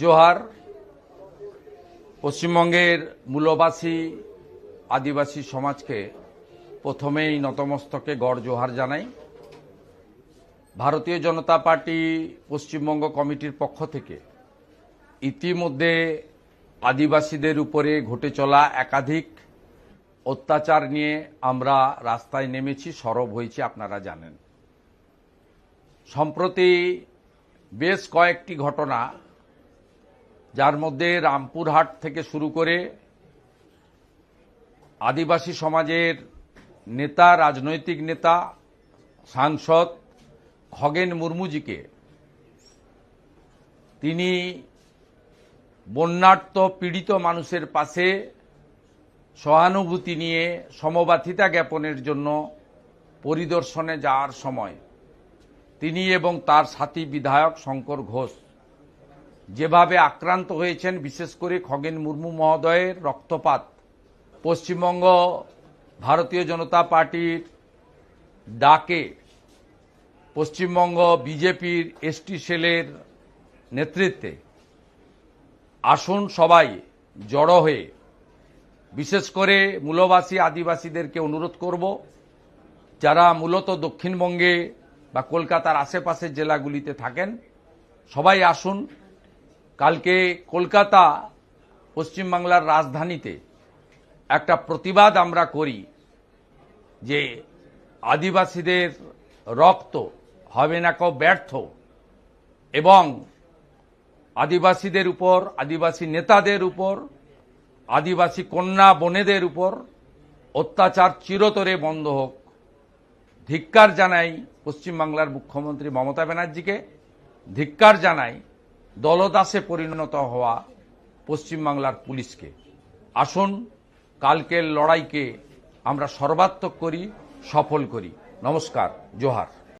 জোহার, পশ্চিমবঙ্গের মূলবাসী, আদিবাসী সমাজকে প্রথমেই নতমস্তকে গড় জোহার জানাই। ভারতীয় জনতা পার্টি পশ্চিমবঙ্গ কমিটির পক্ষ থেকে ইতিমধ্যে আদিবাসীদের উপরে ঘটে চলা একাধিক অত্যাচার নিয়ে আমরা রাস্তায় নেমেছি, সরব হয়েছি, আপনারা জানেন। সম্প্রতি বেশ কয়েকটি ঘটনা যার মধ্যে রামপুরহাট থেকে শুরু করে আদিবাসী সমাজের নেতা, রাজনৈতিক নেতা, সাংসদ খগেন মুর্মুজিকে তিনি বন্যার্ত পীড়িত মানুষের পাশে সহানুভূতি নিয়ে সমবাথিতা জ্ঞাপনের জন্য পরিদর্শনে যাওয়ার সময় তিনি এবং তার সাথী বিধায়ক শঙ্কর ঘোষ যেভাবে আক্রান্ত হয়েছেন, বিশেষ করে খগেন মুর্মু মহোদয়ের রক্তপাত। পশ্চিমবঙ্গ ভারতীয় জনতা পার্টির ডাকে পশ্চিমবঙ্গ বিজেপির এসটি সেলের নেতৃত্বে আসুন সবাই জড়ো হয়ে বিশেষ করে মূলবাসী আদিবাসীদেরকে অনুরোধ করব, যারা মূলত দক্ষিণবঙ্গে বা কলকাতার আশেপাশের জেলাগুলিতে থাকেন, সবাই আসুন। কালকে কলকাতা পশ্চিমবাংলার রাজধানীতে একটা প্রতিবাদ আমরা করি যে আদিবাসীদের রক্ত হবে না কেউ ব্যর্থ এবং আদিবাসীদের উপর, আদিবাসী নেতাদের উপর, আদিবাসী কন্যা বোনেদের উপর অত্যাচার চিরতরে বন্ধ হোক। ধিক্কার জানাই পশ্চিমবাংলার মুখ্যমন্ত্রী মমতা ব্যানার্জিকে। ধিক্কার জানাই দলদাসে পরিণত হওয়া পশ্চিমবাংলার পুলিশকে। আসুন, কালকের লড়াইকে আমরা সর্বাত্মক করি, সফল করি। নমস্কার, জোহার।